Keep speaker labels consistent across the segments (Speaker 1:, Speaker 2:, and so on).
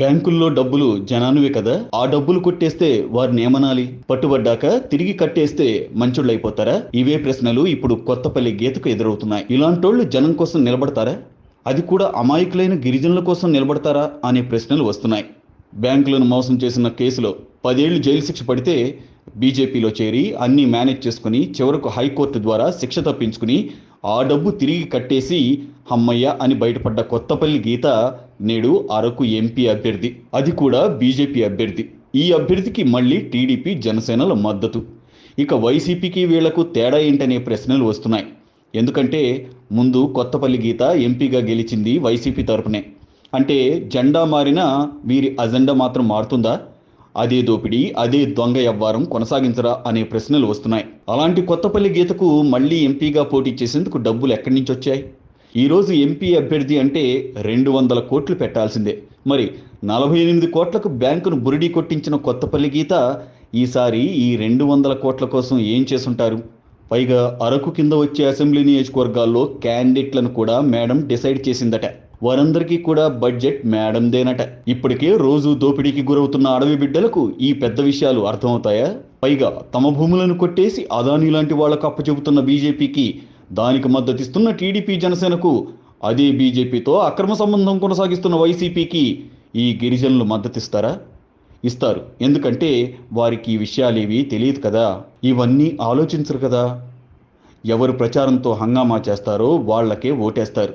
Speaker 1: బ్యాంకుల్లో డబ్బులు జనానువే కదా? ఆ డబ్బులు కొట్టేస్తే వారిని ఏమనాలి? పట్టుబడ్డాక తిరిగి కట్టేస్తే మంచుళ్ళైపోతారా? ఇవే ప్రశ్నలు ఇప్పుడు కొత్తపల్లి గీతకు ఎదురవుతున్నాయి. ఇలాంటోళ్ళు జనం కోసం నిలబడతారా? అది కూడా అమాయకులైన గిరిజనుల కోసం నిలబడతారా అనే ప్రశ్నలు వస్తున్నాయి. బ్యాంకులను మోసం చేసిన కేసులో పదేళ్ళు జైలు శిక్ష పడితే బీజేపీలో చేరి అన్నీ మేనేజ్ చేసుకుని చివరకు హైకోర్టు ద్వారా శిక్ష తప్పించుకుని ఆ డబ్బు తిరిగి కట్టేసి హమ్మయ్య అని బయటపడ్డ కొత్తపల్లి గీత నేడు అరకు ఎంపీ అభ్యర్థి అది కూడా బీజేపీ అభ్యర్థి. ఈ అభ్యర్థికి మళ్ళీ టీడీపీ జనసేనల మద్దతు. ఇక వైసీపీకి వీళ్ళకు తేడా ఏంటనే ప్రశ్నలు వస్తున్నాయి. ఎందుకంటే ముందు కొత్తపల్లి గీత ఎంపీగా గెలిచింది వైసీపీ తరపునే. అంటే జెండా మారినా వీరి అజెండా మాత్రం మారుతుందా? అదే దోపిడీ అదే దొంగ వ్యవహారం కొనసాగించరా అనే ప్రశ్నలు వస్తున్నాయి. అలాంటి కొత్తపల్లి గీతకు మళ్ళీ ఎంపీగా పోటీ చేసేందుకు డబ్బులు ఎక్కడి నుంచి వచ్చాయి? ఈరోజు ఎంపీ అభ్యర్థి అంటే రెండు వందల కోట్లు పెట్టాల్సిందే. మరి నలభై ఎనిమిది కోట్లకు బ్యాంకును బురిడి కొట్టించిన కొత్తపల్లి గీత ఈసారి ఈ రెండు వందల కోట్ల కోసం ఏం చేసుంటారు పైగా అరకు కింద వచ్చే అసెంబ్లీ నియోజకవర్గాల్లో క్యాండిడేట్లను కూడా మేడం డిసైడ్ చేసిందట. వారందరికీ కూడా బడ్జెట్ మేడందేనట. ఇప్పటికే రోజు దోపిడీకి గురవుతున్న అడవి బిడ్డలకు ఈ పెద్ద విషయాలు అర్థమవుతాయా? పైగా తమ భూములను కొట్టేసి అదానీ లాంటి వాళ్ళకు అప్పచెబుతున్న బీజేపీకి దానికి మద్దతిస్తున్న టీడీపీ జనసేనకు అదే బీజేపీతో అక్రమ సంబంధం కొనసాగిస్తున్న వైసీపీకి ఈ గిరిజనులు మద్దతిస్తారా? ఇస్తారు. ఎందుకంటే వారికి ఈ విషయాలేవి తెలియదు కదా. ఇవన్నీ ఆలోచించరు కదా. ఎవరు ప్రచారంతో హంగామా చేస్తారో వాళ్ళకే ఓటేస్తారు.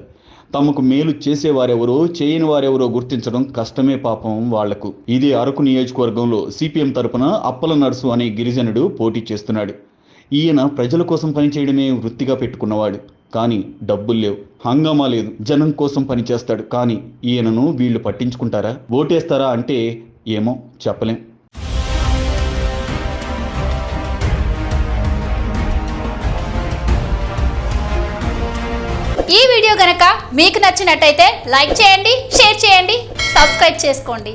Speaker 1: తమకు మేలు చేసేవారెవరో చేయని వారెవరో గుర్తించడం కష్టమే పాపం వాళ్ళకు. ఇదే అరకు నియోజకవర్గంలో సిపిఎం తరపున అప్పల నర్సు అనే గిరిజనుడు పోటీ చేస్తున్నాడు. ఈయన ప్రజల కోసం పనిచేయడమే వృత్తిగా పెట్టుకున్నవాడు. కానీ డబ్బులు లేవు. హంగామా లేదు. జనం కోసం పనిచేస్తాడు కానీ ఈయనను వీళ్ళు పట్టించుకుంటారా? ఓటేస్తారా అంటే ఏమో చెప్పలేం.
Speaker 2: ఈ వీడియో గనక మీకు నచ్చినట్టయితే లైక్ చేయండి షేర్ చేయండి సబ్స్క్రైబ్ చేసుకోండి.